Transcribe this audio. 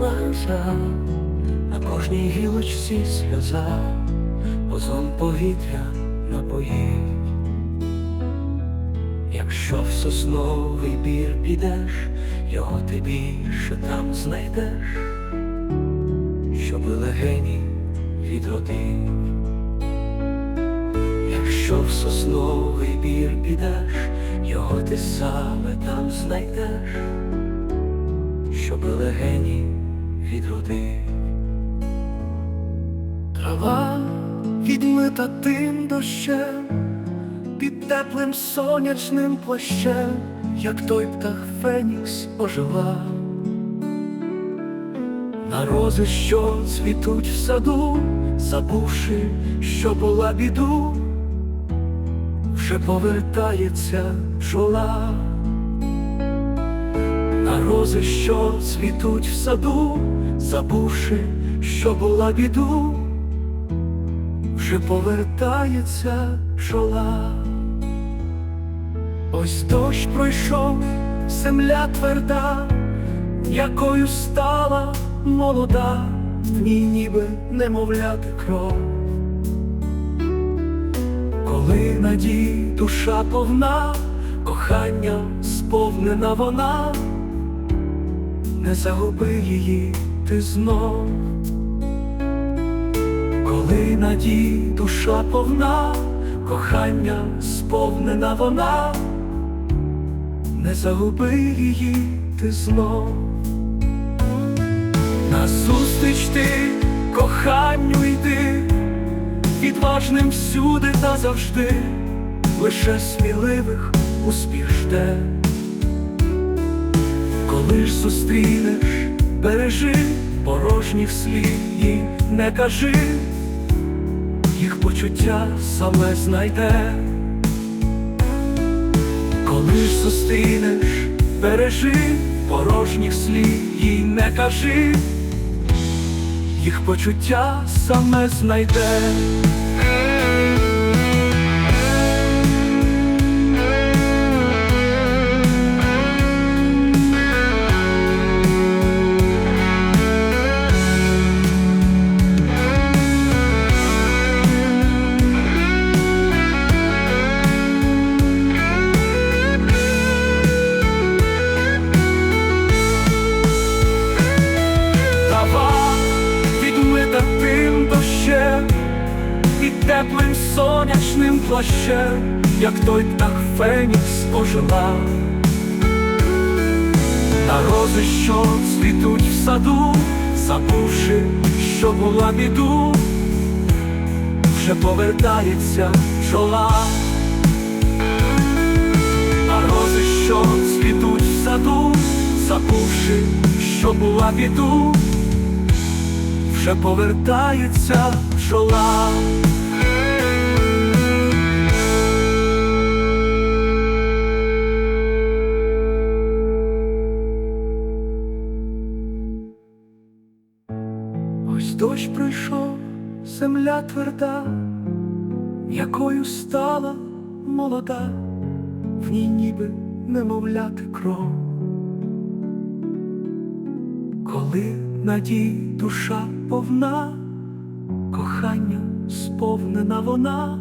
гроза, на кожній гілочці сльоза, озон повітря напоїть. Якщо в сосновий бір підеш, його ти більше там знайдеш, щоби легені відродив. Якщо в сосновий бір підеш, його ти саме там знайдеш, щоби легені відродив. Трава відмита тим дощем, під теплим сонячним плащем, як той птах Фенікс ожила. На рози, що цвітуть в саду, забувши, що була біду, вже повертається бджола. Рози, що цвітуть в саду, забувши, що була біду, вже повертається бджола. Ось дощ пройшов, земля тверда, якою стала молода, в ній ніби немовляти кров. Коли надій душа повна, кохання сповнена вона, не загуби її ти знов. Коли надій душа повна, кохання сповнена вона, не загуби її ти знов. Назустріч ти коханню йди, відважним всюди та завжди, лише сміливих успіх жде. Коли ж зустрінеш, бережи, порожніх слів їй не кажи, їх почуття саме знайде. Коли ж зустрінеш, бережи, порожніх слів їй не кажи, їх почуття саме знайде. І теплим сонячним плащем, як той птах Фенікс ожила. Та рози, що цвітуть в саду, забувши, що була біду, вже повертається бджола. А рози, що цвітуть в саду, забувши, що була біду, вже повертається бджола. Дощ прийшов, земля тверда, якою стала молода, в ній ніби немовляти кров. Коли надій душа повна, кохання сповнена вона,